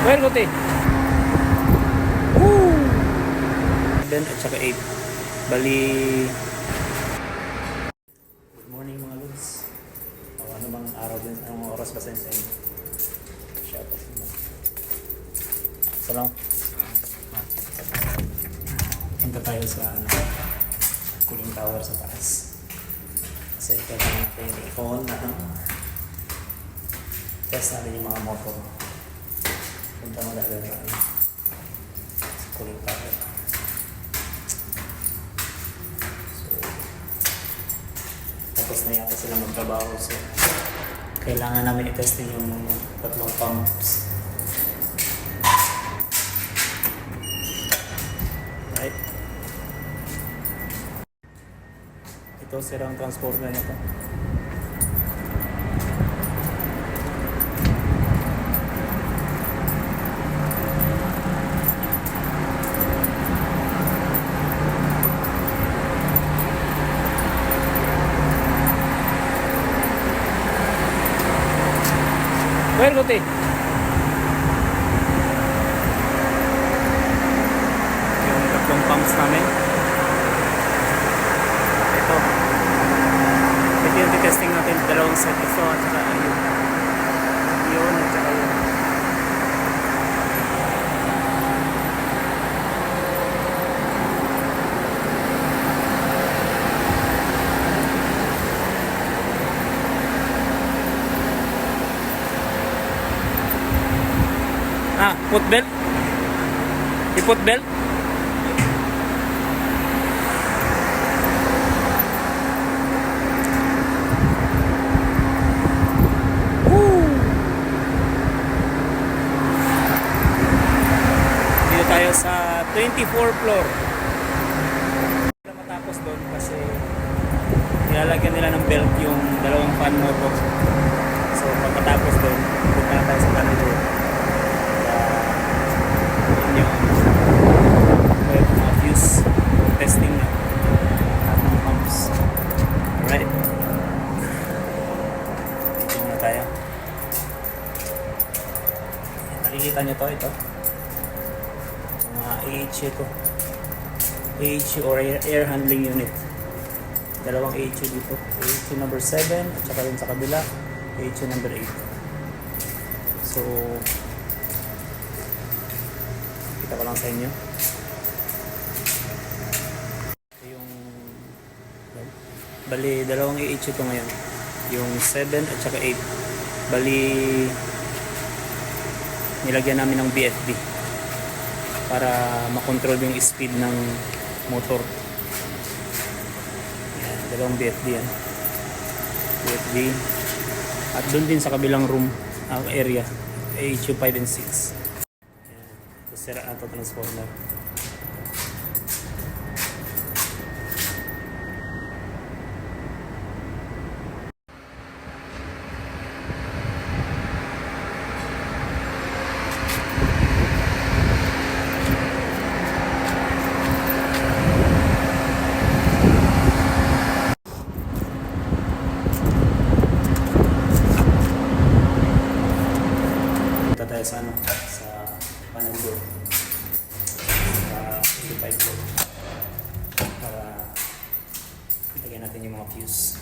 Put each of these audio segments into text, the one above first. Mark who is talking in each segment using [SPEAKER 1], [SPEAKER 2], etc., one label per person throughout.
[SPEAKER 1] Well, kuti. Woo! 7 at saka 8. Bali... Good morning mga lods. O ano bang araw din, anong oras ba sa inyo? Shout out mo. Salam. Punta tayo sa ano, cooling tower sa taas. Kasi ito na natin i-on na test natin yung mga motor. Punta mo dahil sa ano, cooling tower. So, tapos na yata sila magtrabaho. So, kailangan namin i-testing yung tatlong pumps. Right? Ito sira ang transformer na to. Go te? Yung tatlong pumps namin. Ito. Ito yung testing natin. Dalawang set. Ito at saka yun. Yun. Ah, put belt? I-put belt? Tayo sa 24 floor. Para matapos doon kasi nilalagyan nila ng belt yung dalawang fan motor. So pagkatapos doon, punta na tayo sa tunnel road. Yun yung well, mga views testing na lahat ng pumps. Alright. Dito muna tayo. Nakikita nyo to, ito. Mga AHU to. AHU or air, handling unit. Dalawang AHU dito. AHU number 7 at saka rin sa kabila, AHU number 8. So, kita ko lang sa inyo. Ito yung bali dalawang AH ito ngayon. Yung 7 at saka 8. Bali nilagyan namin ng BFD para makontrol yung speed ng motor. Yan, dalawang BFD yan. BFD. At doon din sa kabilang room, ang area, AHU 5 and 6. Ayan. Sira ang transformer. Tayo sa ano, sa Panandor. Sa 55 floor. Para ilagyan natin yung mga fuse.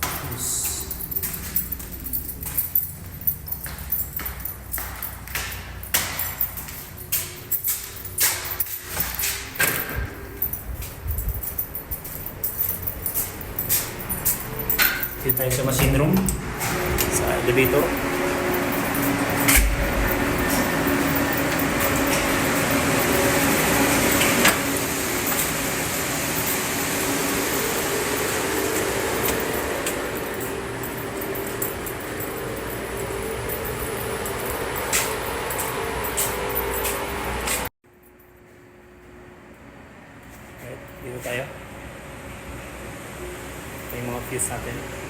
[SPEAKER 1] Fuse. Dito tayo sa machine room. Sa elevator. Dito tayo. Ito yung mga fuse natin.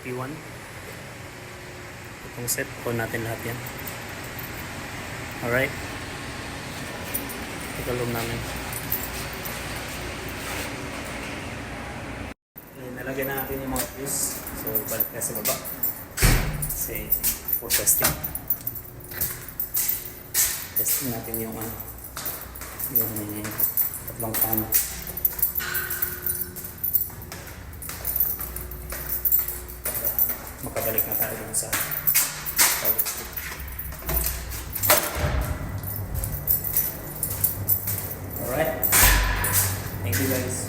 [SPEAKER 1] PP1. Itong set po natin lahat yan. Alright. Ikalong namin. Okay, nalagyan na natin yung fuse. So, balik na sa baba. Kasi for testing. Testing natin yung ano, yung tatlong pan. makabalik na tayo dun sa Tawag Alright. Thank you guys.